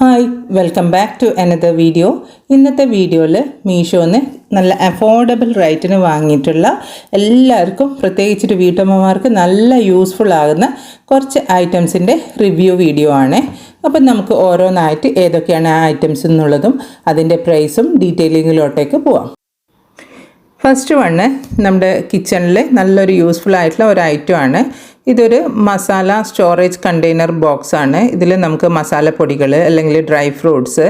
Hi welcome back to another video. ഇന്നത്തെ വീഡിയോയിൽ മീഷോന്ന് നല്ല അഫോർഡബിൾ റേറ്റിന് വാങ്ങിയിട്ടുള്ള എല്ലാവർക്കും പ്രത്യേകിച്ചിട്ട് വീട്ടമ്മമാർക്ക് നല്ല യൂസ്ഫുൾ ആകുന്ന കുറച്ച് ഐറ്റംസിന്റെ റിവ്യൂ വീഡിയോ ആണ്. അപ്പം നമുക്ക് ഓരോന്നായിട്ട് ഏതൊക്കെയാണ് ആ ഐറ്റംസ് എന്നുള്ളതും അതിന്റെ പ്രൈസും ഡീറ്റെയിലിങ്ങിലോട്ടേക്ക് പോവാം. ഫസ്റ്റ് വണ് നമ്മുടെ കിച്ചണിൽ നല്ലൊരു യൂസ്ഫുൾ ആയിട്ടുള്ള ഒരു ഐറ്റമാണ് ഇതൊരു മസാല സ്റ്റോറേജ് കണ്ടെയ്നർ ബോക്സ് ആണ്. ഇതിൽ നമുക്ക് മസാലപ്പൊടികൾ അല്ലെങ്കിൽ ഡ്രൈ ഫ്രൂട്ട്സ്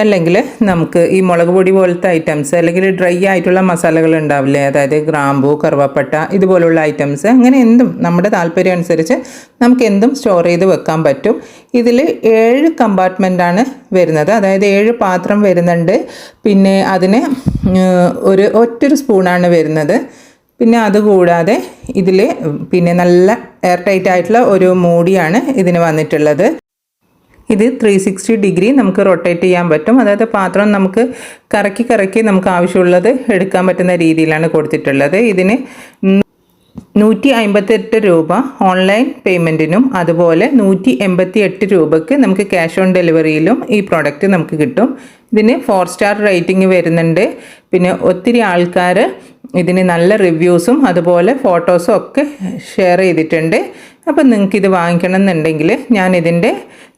അല്ലെങ്കിൽ നമുക്ക് ഈ മുളക് പൊടി പോലത്തെ ഐറ്റംസ് അല്ലെങ്കിൽ ഡ്രൈ ആയിട്ടുള്ള മസാലകൾ ഉണ്ടാവില്ലേ? അതായത് ഗ്രാമ്പു കറുവപ്പട്ട ഇതുപോലുള്ള ഐറ്റംസ് അങ്ങനെ എന്തും നമ്മുടെ താല്പര്യം അനുസരിച്ച് നമുക്ക് എന്തും സ്റ്റോർ ചെയ്ത് വെക്കാൻ പറ്റും. ഇതിൽ ഏഴ് കമ്പാർട്ട്മെന്റാണ് വരുന്നത്. അതായത് ഏഴ് പാത്രം വരുന്നുണ്ട്. പിന്നെ അതിന് ഒരു ഒറ്റൊരു സ്പൂണാണ് വരുന്നത്. പിന്നെ അതുകൂടാതെ ഇതിൽ പിന്നെ നല്ല എയർ ടൈറ്റ് ആയിട്ടുള്ള ഒരു മൂടിയാണ് ഇതിന് വന്നിട്ടുള്ളത്. ഇത് ത്രീ സിക്സ്റ്റി ഡിഗ്രി നമുക്ക് റൊട്ടേറ്റ് ചെയ്യാൻ പറ്റും. അതായത് പാത്രം നമുക്ക് കറക്കി കറക്കി നമുക്ക് ആവശ്യമുള്ളത് എടുക്കാൻ പറ്റുന്ന രീതിയിലാണ് കൊടുത്തിട്ടുള്ളത്. ഇതിന് നൂറ്റി അമ്പത്തെട്ട് രൂപ ഓൺലൈൻ പേയ്മെന്റിനും അതുപോലെ നൂറ്റി എൺപത്തി എട്ട് രൂപയ്ക്ക് നമുക്ക് ക്യാഷ് ഓൺ ഡെലിവറിയിലും ഈ പ്രോഡക്റ്റ് നമുക്ക് കിട്ടും. ഇതിന് ഫോർ സ്റ്റാർ റേറ്റിംഗ് വരുന്നുണ്ട്. പിന്നെ ഒത്തിരി ആൾക്കാർ ഇതിന് നല്ല റിവ്യൂസും അതുപോലെ ഫോട്ടോസും ഒക്കെ ഷെയർ ചെയ്തിട്ടുണ്ട്. അപ്പം നിങ്ങൾക്ക് ഇത് വാങ്ങിക്കണം എന്നുണ്ടെങ്കിൽ ഞാൻ ഇതിന്റെ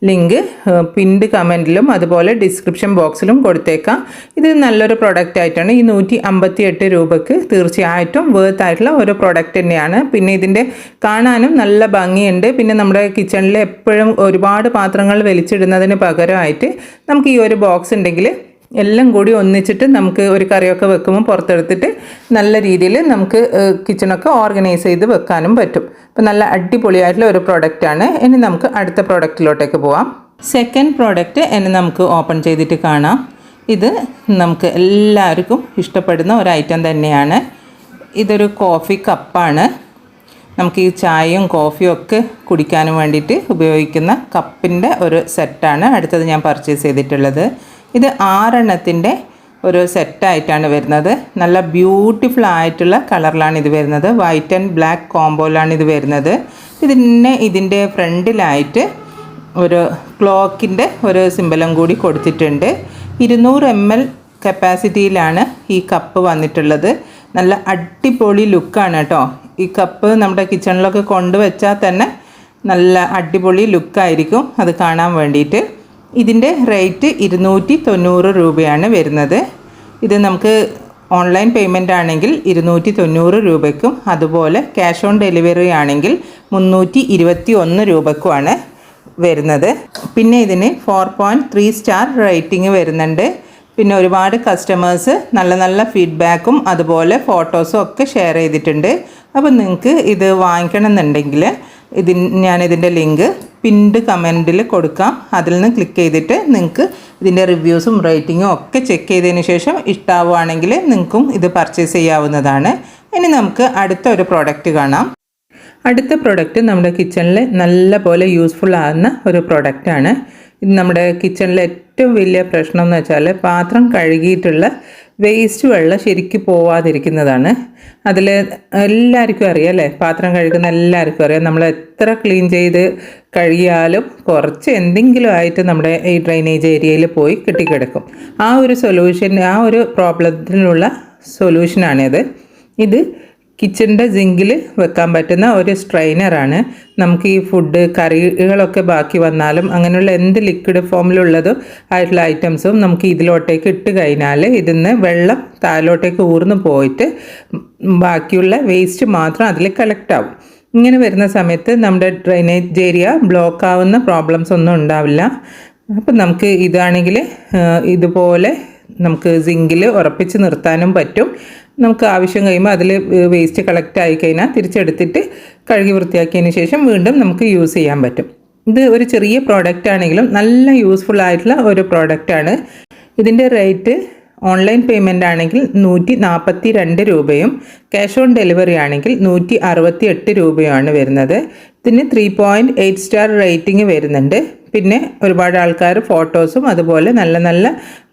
ലിങ്ക് പിൻഡ് കമന്റിലും അതുപോലെ ഡിസ്ക്രിപ്ഷൻ ബോക്സിലും കൊടുത്തേക്കാം. ഇത് നല്ലൊരു പ്രൊഡക്റ്റ് ആയിട്ടാണ്. ഈ നൂറ്റി അമ്പത്തി എട്ട് രൂപക്ക് തീർച്ചയായിട്ടും വേർത്ത് ആയിട്ടുള്ള ഒരു പ്രൊഡക്റ്റ് തന്നെയാണ്. പിന്നെ ഇതിന്റെ കാണാനും നല്ല ഭംഗിയുണ്ട്. പിന്നെ നമ്മുടെ കിച്ചണിൽ എപ്പോഴും ഒരുപാട് പാത്രങ്ങൾ വലിച്ചിടുന്നതിന് പകരമായിട്ട് നമുക്ക് ഈ ഒരു ബോക്സ് ഉണ്ടെങ്കിൽ എല്ലാം കൂടി ഒന്നിച്ചിട്ട് നമുക്ക് ഒരു കറിയൊക്കെ വെക്കുമ്പോൾ പുറത്തെടുത്തിട്ട് നല്ല രീതിയിൽ നമുക്ക് കിച്ചണൊക്കെ ഓർഗനൈസ് ചെയ്ത് വെക്കാനും പറ്റും. അപ്പം നല്ല അടിപൊളിയായിട്ടുള്ള ഒരു പ്രോഡക്റ്റാണ് ഇനി നമുക്ക് അടുത്ത പ്രോഡക്റ്റിലോട്ടേക്ക് പോവാം. സെക്കൻഡ് പ്രോഡക്റ്റ് എന്നെ നമുക്ക് ഓപ്പൺ ചെയ്തിട്ട് കാണാം. ഇത് നമുക്ക് എല്ലാവർക്കും ഇഷ്ടപ്പെടുന്ന ഒരു ഐറ്റം തന്നെയാണ്. ഇതൊരു കോഫി കപ്പാണ് നമുക്ക് ഈ ചായയും കോഫിയും ഒക്കെ കുടിക്കാനും വേണ്ടിയിട്ട് ഉപയോഗിക്കുന്ന കപ്പിന്റെ ഒരു സെറ്റാണ് അടുത്തത് ഞാൻ പർച്ചേസ് ചെയ്തിട്ടുള്ളത്. ഇത് ആറെണ്ണത്തിന്റെ ഒരു സെറ്റായിട്ടാണ് വരുന്നത്. നല്ല ബ്യൂട്ടിഫുൾ ആയിട്ടുള്ള കളറിലാണ് ഇത് വരുന്നത്. വൈറ്റ് ആൻഡ് ബ്ലാക്ക് കോംബോയിലാണ് ഇത് വരുന്നത്. ഇതിനെ ഇതിന്റെ ഫ്രണ്ടിലായിട്ട് ഒരു ക്ലോക്കിന്റെ ഒരു സിമ്പലം കൂടി കൊടുത്തിട്ടുണ്ട്. ഇരുന്നൂറ് എം എൽ കപ്പാസിറ്റിയിലാണ് ഈ കപ്പ് വന്നിട്ടുള്ളത്. നല്ല അടിപൊളി ലുക്കാണ് കേട്ടോ. ഈ കപ്പ് നമ്മുടെ കിച്ചണിലൊക്കെ കൊണ്ടുവച്ചാൽ തന്നെ നല്ല അടിപൊളി ലുക്കായിരിക്കും അത് കാണാൻ വേണ്ടിയിട്ട്. ഇതിന്റെ റേറ്റ് ഇരുന്നൂറ്റി തൊണ്ണൂറ് രൂപയാണ് വരുന്നത്. ഇത് നമുക്ക് ഓൺലൈൻ പേയ്മെന്റ് ആണെങ്കിൽ ഇരുന്നൂറ്റി തൊണ്ണൂറ് രൂപയ്ക്കും അതുപോലെ ക്യാഷ് ഓൺ ഡെലിവറി ആണെങ്കിൽ മുന്നൂറ്റി ഇരുപത്തി ഒന്ന് രൂപയ്ക്കുമാണ് വരുന്നത്. പിന്നെ ഇതിന് four point three star rating വരുന്നുണ്ട്. പിന്നെ ഒരുപാട് കസ്റ്റമേഴ്സ് നല്ല നല്ല ഫീഡ്ബാക്കും അതുപോലെ ഫോട്ടോസും ഒക്കെ ഷെയർ ചെയ്തിട്ടുണ്ട്. അപ്പോൾ നിങ്ങൾക്ക് ഇത് വാങ്ങിക്കണം എന്നുണ്ടെങ്കിൽ ഇതിൻ ഞാനിതിന്റെ ലിങ്ക് പിൻഡ് കമന്റിൽ കൊടുക്കാം. അതിൽ നിന്ന് ക്ലിക്ക് ചെയ്തിട്ട് നിങ്ങൾക്ക് ഇതിന്റെ റിവ്യൂസും റേറ്റിങ്ങും ഒക്കെ ചെക്ക് ചെയ്തതിന് ശേഷം ഇഷ്ടമാവുകയാണെങ്കിൽ നിങ്ങൾക്കും ഇത് പർച്ചേസ് ചെയ്യാവുന്നതാണ്. ഇനി നമുക്ക് അടുത്ത ഒരു പ്രോഡക്റ്റ് കാണാം. അടുത്ത പ്രോഡക്റ്റ് നമ്മുടെ കിച്ചണിൽ നല്ല പോലെ യൂസ്ഫുൾ ആകുന്ന ഒരു പ്രൊഡക്റ്റാണ് ഇത് നമ്മുടെ കിച്ചണിലെ ഏറ്റവും വലിയ പ്രശ്നം എന്ന് വെച്ചാൽ പാത്രം കഴുകിയിട്ടുള്ള വേസ്റ്റ് വെള്ളം ശരിക്ക് പോവാതിരിക്കുന്നതാണ്. അതിൽ എല്ലാവർക്കും അറിയാം അല്ലേ? പാത്രം കഴുകുന്ന എല്ലാവർക്കും അറിയാം. നമ്മൾ എത്ര ക്ലീൻ ചെയ്ത് കഴിയാലും കുറച്ച് എന്തെങ്കിലും ആയിട്ട് നമ്മുടെ ഈ ഡ്രൈനേജ് ഏരിയയിൽ പോയി കിട്ടിക്കിടക്കും. ആ ഒരു സൊല്യൂഷൻ ആ ഒരു പ്രോബ്ലത്തിനുള്ള സൊല്യൂഷനാണിത്. ഇത് കിച്ചണിന്റെ സിങ്കിൽ വെക്കാൻ പറ്റുന്ന ഒരു സ്ട്രെയിനറാണ് നമുക്ക് ഈ ഫുഡ് കറികളൊക്കെ ബാക്കി വന്നാലും അങ്ങനെയുള്ള എന്ത് ലിക്വിഡ് ഫോമിലുള്ളതും ആയിട്ടുള്ള ഐറ്റംസും നമുക്ക് ഇതിലോട്ടേക്ക് ഇട്ട് കഴിഞ്ഞാൽ ഇതിന്ന് വെള്ളം താഴോട്ടേക്ക് ഊർന്നു പോയിട്ട് ബാക്കിയുള്ള വേസ്റ്റ് മാത്രം അതിൽ കളക്ട് ആവും. ഇങ്ങനെ വരുന്ന സമയത്ത് നമ്മുടെ ഡ്രെയിനേജ് ഏരിയ ബ്ലോക്ക് ആവുന്ന പ്രോബ്ലംസ് ഒന്നും ഉണ്ടാവില്ല. അപ്പം നമുക്ക് ഇതാണെങ്കിൽ ഇതുപോലെ നമുക്ക് സിങ്കിൽ ഉറപ്പിച്ച് നിർത്താനും പറ്റും. നമുക്ക് ആവശ്യം കഴിയുമ്പോൾ അതിൽ വേസ്റ്റ് കളക്റ്റ് ആയി കഴിഞ്ഞാൽ തിരിച്ചെടുത്തിട്ട് കഴുകി വൃത്തിയാക്കിയതിന് ശേഷം വീണ്ടും നമുക്ക് യൂസ് ചെയ്യാൻ പറ്റും. ഇത് ഒരു ചെറിയ പ്രോഡക്റ്റ് ആണെങ്കിലും നല്ല യൂസ്ഫുൾ ആയിട്ടുള്ള ഒരു പ്രോഡക്റ്റാണ് ഇതിന്റെ റേറ്റ് ഓൺലൈൻ പേയ്മെന്റ് ആണെങ്കിൽ നൂറ്റി നാൽപ്പത്തി രണ്ട് രൂപയും ക്യാഷ് ഓൺ ഡെലിവറി ആണെങ്കിൽ നൂറ്റി അറുപത്തി എട്ട് രൂപയുമാണ് വരുന്നത്. ഇതിന് three point eight star rating വരുന്നുണ്ട്. പിന്നെ ഒരുപാട് ആൾക്കാർ ഫോട്ടോസും അതുപോലെ നല്ല നല്ല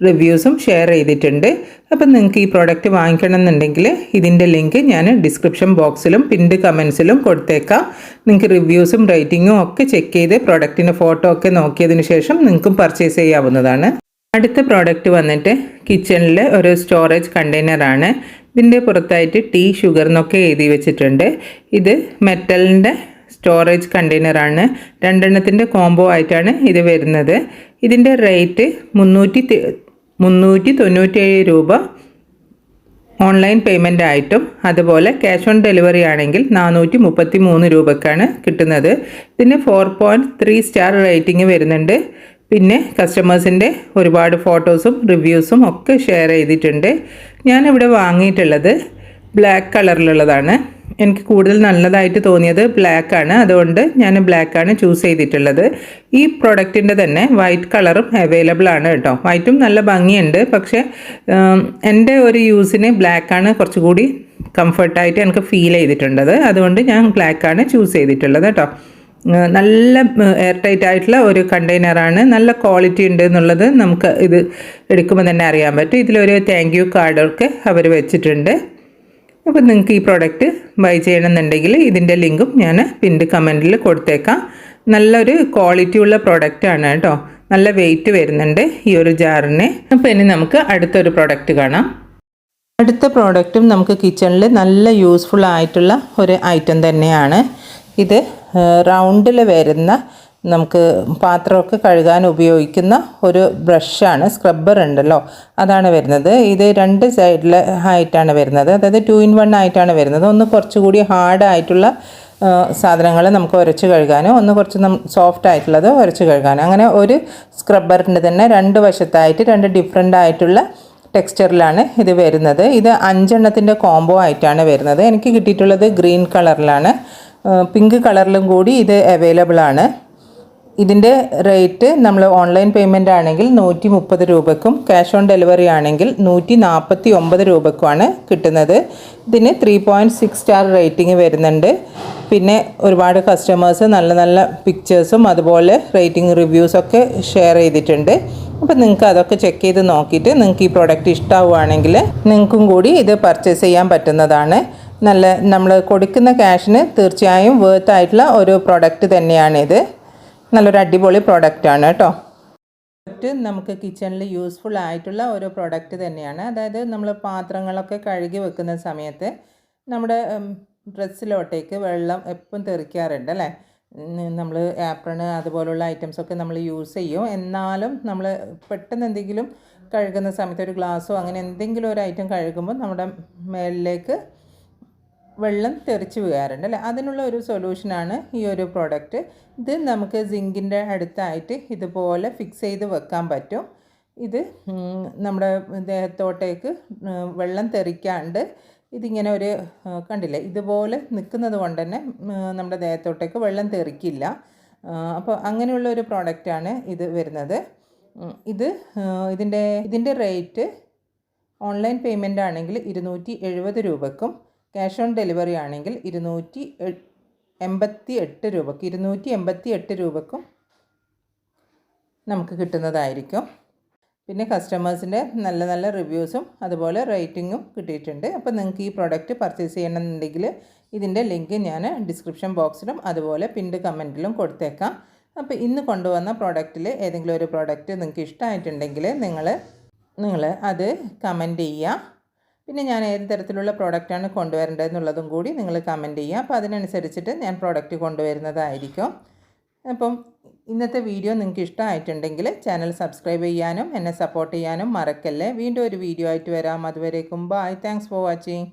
റിവ്യൂസും ഷെയർ ചെയ്തിട്ടുണ്ട്. അപ്പം നിങ്ങൾക്ക് ഈ പ്രോഡക്റ്റ് വാങ്ങിക്കണം എന്നുണ്ടെങ്കിൽ ഇതിന്റെ ലിങ്ക് ഞാൻ ഡിസ്ക്രിപ്ഷൻ ബോക്സിലും പിൻഡ് കമൻസിലും കൊടുത്തേക്കാം. നിങ്ങൾക്ക് റിവ്യൂസും റേറ്റിങ്ങും ഒക്കെ ചെക്ക് ചെയ്ത് പ്രോഡക്റ്റിന്റെ ഫോട്ടോ ഒക്കെ നോക്കിയതിന് ശേഷം നിങ്ങൾക്കും പർച്ചേസ് ചെയ്യാവുന്നതാണ്. അടുത്ത പ്രോഡക്റ്റ് വന്നിട്ട് കിച്ചണിലെ ഒരു സ്റ്റോറേജ് കണ്ടെയ്നറാണ്. ഇതിന്റെ പുറത്തായിട്ട് ടീ ഷുഗർ എന്നൊക്കെ എഴുതി വെച്ചിട്ടുണ്ട്. ഇത് മെറ്റലിന്റെ സ്റ്റോറേജ് കണ്ടെയ്നറാണ് രണ്ടെണ്ണത്തിന്റെ കോംബോ ആയിട്ടാണ് ഇത് വരുന്നത്. ഇതിന്റെ റേറ്റ് മുന്നൂറ്റി മുന്നൂറ്റി തൊണ്ണൂറ്റേഴ് രൂപ ഓൺലൈൻ പേയ്മെന്റ് ആയിട്ടും അതുപോലെ ക്യാഷ് ഓൺ ഡെലിവറി ആണെങ്കിൽ നാനൂറ്റി മുപ്പത്തി മൂന്ന് രൂപക്കാണ് കിട്ടുന്നത്. ഇതിന് four point three star rating വരുന്നുണ്ട്. പിന്നെ കസ്റ്റമേഴ്സിന്റെ ഒരുപാട് ഫോട്ടോസും റിവ്യൂസും ഒക്കെ ഷെയർ ചെയ്തിട്ടുണ്ട്. ഞാനിവിടെ വാങ്ങിയിട്ടുള്ളത് ബ്ലാക്ക് കളറിലുള്ളതാണ് എനിക്ക് കൂടുതൽ നല്ലതായിട്ട് തോന്നിയത് ബ്ലാക്ക് ആണ്. അതുകൊണ്ട് ഞാൻ ബ്ലാക്ക് ആണ് ചൂസ് ചെയ്തിട്ടുള്ളത്. ഈ പ്രൊഡക്റ്റിന്റെ തന്നെ വൈറ്റ് കളറും അവൈലബിൾ ആണ് കേട്ടോ. വൈറ്റും നല്ല ഭംഗിയുണ്ട്. പക്ഷേ എന്റെ ഒരു യൂസിന് ആണ് കുറച്ചുകൂടി കംഫർട്ടായിട്ട് എനിക്ക് ഫീൽ ചെയ്തിട്ടുള്ളത് അതുകൊണ്ട് ഞാൻ ബ്ലാക്ക് ആണ് ചൂസ് ചെയ്തിട്ടുള്ളത് കേട്ടോ. നല്ല എയർ ടൈറ്റ് ആയിട്ടുള്ള ഒരു കണ്ടെയ്നറാണ് നല്ല ക്വാളിറ്റി ഉണ്ട് എന്നുള്ളത് നമുക്ക് ഇത് എടുക്കുമ്പോൾ തന്നെ അറിയാൻ പറ്റും. ഇതിലൊരു താങ്ക് യു കാർഡൊക്കെ അവർ വെച്ചിട്ടുണ്ട്. അപ്പോൾ നിങ്ങൾക്ക് ഈ പ്രോഡക്റ്റ് ബൈ ചെയ്യണമെന്നുണ്ടെങ്കിൽ ഇതിന്റെ ലിങ്കും ഞാൻ പിൻഡ് കമന്റിൽ കൊടുത്തേക്കാം. നല്ലൊരു ക്വാളിറ്റി ഉള്ള പ്രോഡക്റ്റ് ആണ് കേട്ടോ. നല്ല വെയിറ്റ് വരുന്നുണ്ട് ഈ ഒരു ജാറിന്. അപ്പോൾ ഇനി നമുക്ക് അടുത്തൊരു പ്രോഡക്റ്റ് കാണാം. അടുത്ത പ്രോഡക്റ്റും നമുക്ക് കിച്ചണിൽ നല്ല യൂസ്ഫുൾ ആയിട്ടുള്ള ഒരു ഐറ്റം തന്നെയാണ്. ഇത് റൗണ്ടിൽ വരുന്ന നമുക്ക് പാത്രമൊക്കെ കഴുകാൻ ഉപയോഗിക്കുന്ന ഒരു ബ്രഷാണ് സ്ക്രബ്ബർ ഉണ്ടല്ലോ. അതാണ് വരുന്നത്. ഇത് രണ്ട് സൈഡിൽ ആയിട്ടാണ് വരുന്നത്. അതായത് ടു ഇൻ വൺ ആയിട്ടാണ് വരുന്നത്. ഒന്ന് കുറച്ചുകൂടി ഹാർഡ് ആയിട്ടുള്ള സാധനങ്ങൾ നമുക്ക് ഉരച്ച് കഴുകാനോ ഒന്ന് കുറച്ച് സോഫ്റ്റ് ആയിട്ടുള്ളത് ഉരച്ച് കഴുകാനോ. അങ്ങനെ ഒരു സ്ക്രബ്ബറിന്റെ തന്നെ രണ്ട് വശത്തായിട്ട് രണ്ട് ഡിഫറെന്റ് ആയിട്ടുള്ള ടെക്സ്ചറിലാണ് ഇത് വരുന്നത്. ഇത് അഞ്ചെണ്ണത്തിന്റെ കോംബോ ആയിട്ടാണ് വരുന്നത്. എനിക്ക് കിട്ടിയിട്ടുള്ളത് ഗ്രീൻ കളറിലാണ്. പിങ്ക് കളറിലും കൂടി ഇത് അവൈലബിൾ ആണ് ഇതിന്റെ റേറ്റ് നമ്മൾ ഓൺലൈൻ പേയ്മെന്റ് ആണെങ്കിൽ നൂറ്റി മുപ്പത് രൂപക്കും ക്യാഷ് ഓൺ ഡെലിവറി ആണെങ്കിൽ നൂറ്റി നാൽപ്പത്തി ഒമ്പത് രൂപക്കുമാണ് കിട്ടുന്നത്. ഇതിന് three point six star rating വരുന്നുണ്ട്. പിന്നെ ഒരുപാട് കസ്റ്റമേഴ്സ് നല്ല നല്ല പിക്ചേഴ്സും അതുപോലെ റേറ്റിംഗ് റിവ്യൂസൊക്കെ ഷെയർ ചെയ്തിട്ടുണ്ട്. അപ്പോൾ നിങ്ങൾക്ക് അതൊക്കെ ചെക്ക് ചെയ്ത് നോക്കിയിട്ട് നിങ്ങൾക്ക് ഈ പ്രോഡക്റ്റ് ഇഷ്ടമാവുകയാണെങ്കിൽ നിങ്ങൾക്കും കൂടി ഇത് പർച്ചേസ് ചെയ്യാൻ പറ്റുന്നതാണ്. നല്ല നമ്മൾ കൊടുക്കുന്ന ക്യാഷിന് തീർച്ചയായും വേർത്ത് ആയിട്ടുള്ള ഒരു പ്രോഡക്റ്റ് തന്നെയാണിത്. നല്ലൊരു അടിപൊളി പ്രോഡക്റ്റ് ആണ് കേട്ടോ. പ്രോഡക്റ്റ് നമുക്ക് കിച്ചണിൽ യൂസ്ഫുൾ ആയിട്ടുള്ള ഒരു പ്രോഡക്റ്റ് തന്നെയാണ്. അതായത് നമ്മൾ പാത്രങ്ങളൊക്കെ കഴുകി വെക്കുന്ന സമയത്ത് നമ്മുടെ ഡ്രസ്സിലോട്ടേക്ക് വെള്ളം എപ്പം തെറിക്കാറുണ്ട് അല്ലേ? നമ്മൾ ആപ്രണ് അതുപോലുള്ള ഐറ്റംസൊക്കെ നമ്മൾ യൂസ് ചെയ്യും. എന്നാലും നമ്മൾ പെട്ടെന്ന് എന്തെങ്കിലും കഴുകുന്ന സമയത്ത് ഒരു ഗ്ലാസ്സോ അങ്ങനെ എന്തെങ്കിലും ഒരു ഐറ്റം കഴുകുമ്പോൾ നമ്മുടെ മേളിലേക്ക് വെള്ളം തെറിച്ച് വീഴാറുണ്ട് അല്ലേ? അതിനുള്ള ഒരു സൊല്യൂഷനാണ് ഈ ഒരു പ്രോഡക്റ്റ് ഇത് നമുക്ക് സിങ്കിന്റെ അടുത്തായിട്ട് ഇതുപോലെ ഫിക്സ് ചെയ്ത് വെക്കാൻ പറ്റും. ഇത് നമ്മുടെ ദേഹത്തോട്ടേക്ക് വെള്ളം തെറിക്കാണ്ട് ഇതിങ്ങനെ ഒരു കണ്ടില്ലേ? ഇതുപോലെ നിൽക്കുന്നത് കൊണ്ട് തന്നെ നമ്മുടെ ദേഹത്തോട്ടേക്ക് വെള്ളം തെറിക്കില്ല. അപ്പോൾ അങ്ങനെയുള്ള ഒരു പ്രോഡക്റ്റാണ് ഇത് വരുന്നത്. ഇത് ഇതിന്റെ ഇതിന്റെ റേറ്റ് ഓൺലൈൻ പേയ്മെന്റ് ആണെങ്കിൽ ഇരുന്നൂറ്റി എഴുപത് രൂപക്കും ക്യാഷ് ഓൺ ഡെലിവറി ആണെങ്കിൽ ഇരുന്നൂറ്റി എൺപത്തി എട്ട് രൂപക്ക് ഇരുന്നൂറ്റി എൺപത്തി എട്ട് രൂപക്കും നമുക്ക് കിട്ടുന്നതായിരിക്കും. പിന്നെ കസ്റ്റമേഴ്സിന്റെ നല്ല നല്ല റിവ്യൂസും അതുപോലെ റേറ്റിങ്ങും കിട്ടിയിട്ടുണ്ട്. അപ്പോൾ നിങ്ങൾക്ക് ഈ പ്രോഡക്റ്റ് പർച്ചേസ് ചെയ്യണമെന്നുണ്ടെങ്കിൽ ഇതിന്റെ ലിങ്ക് ഞാൻ ഡിസ്ക്രിപ്ഷൻ ബോക്സിലും അതുപോലെ പിൻഡ് കമന്റിലും കൊടുത്തേക്കാം. അപ്പോൾ ഇന്ന് കൊണ്ടുവന്ന പ്രോഡക്റ്റിൽ ഏതെങ്കിലും ഒരു പ്രോഡക്റ്റ് നിങ്ങൾക്ക് ഇഷ്ടമായിട്ടുണ്ടെങ്കിൽ നിങ്ങൾ നിങ്ങൾ അത് കമന്റ് ചെയ്യുക. പിന്നെ ഞാൻ ഏത് തരത്തിലുള്ള പ്രോഡക്റ്റാണ് കൊണ്ടുവരേണ്ടതെന്നുള്ളതും കൂടി നിങ്ങൾ കമന്റ് ചെയ്യുക. അപ്പോൾ അതിനനുസരിച്ചിട്ട് ഞാൻ പ്രോഡക്റ്റ് കൊണ്ടുവരുന്നതായിരിക്കും. അപ്പം ഇന്നത്തെ വീഡിയോ നിങ്ങൾക്ക് ഇഷ്ടമായിട്ടുണ്ടെങ്കിൽ ചാനൽ സബ്സ്ക്രൈബ് ചെയ്യാനും എന്നെ സപ്പോർട്ട് ചെയ്യാനും മറക്കല്ലേ. വീണ്ടും ഒരു വീഡിയോ ആയിട്ട് വരാം. അതുവരേക്കും ബൈ താങ്ക്സ് ഫോർ വാച്ചിങ്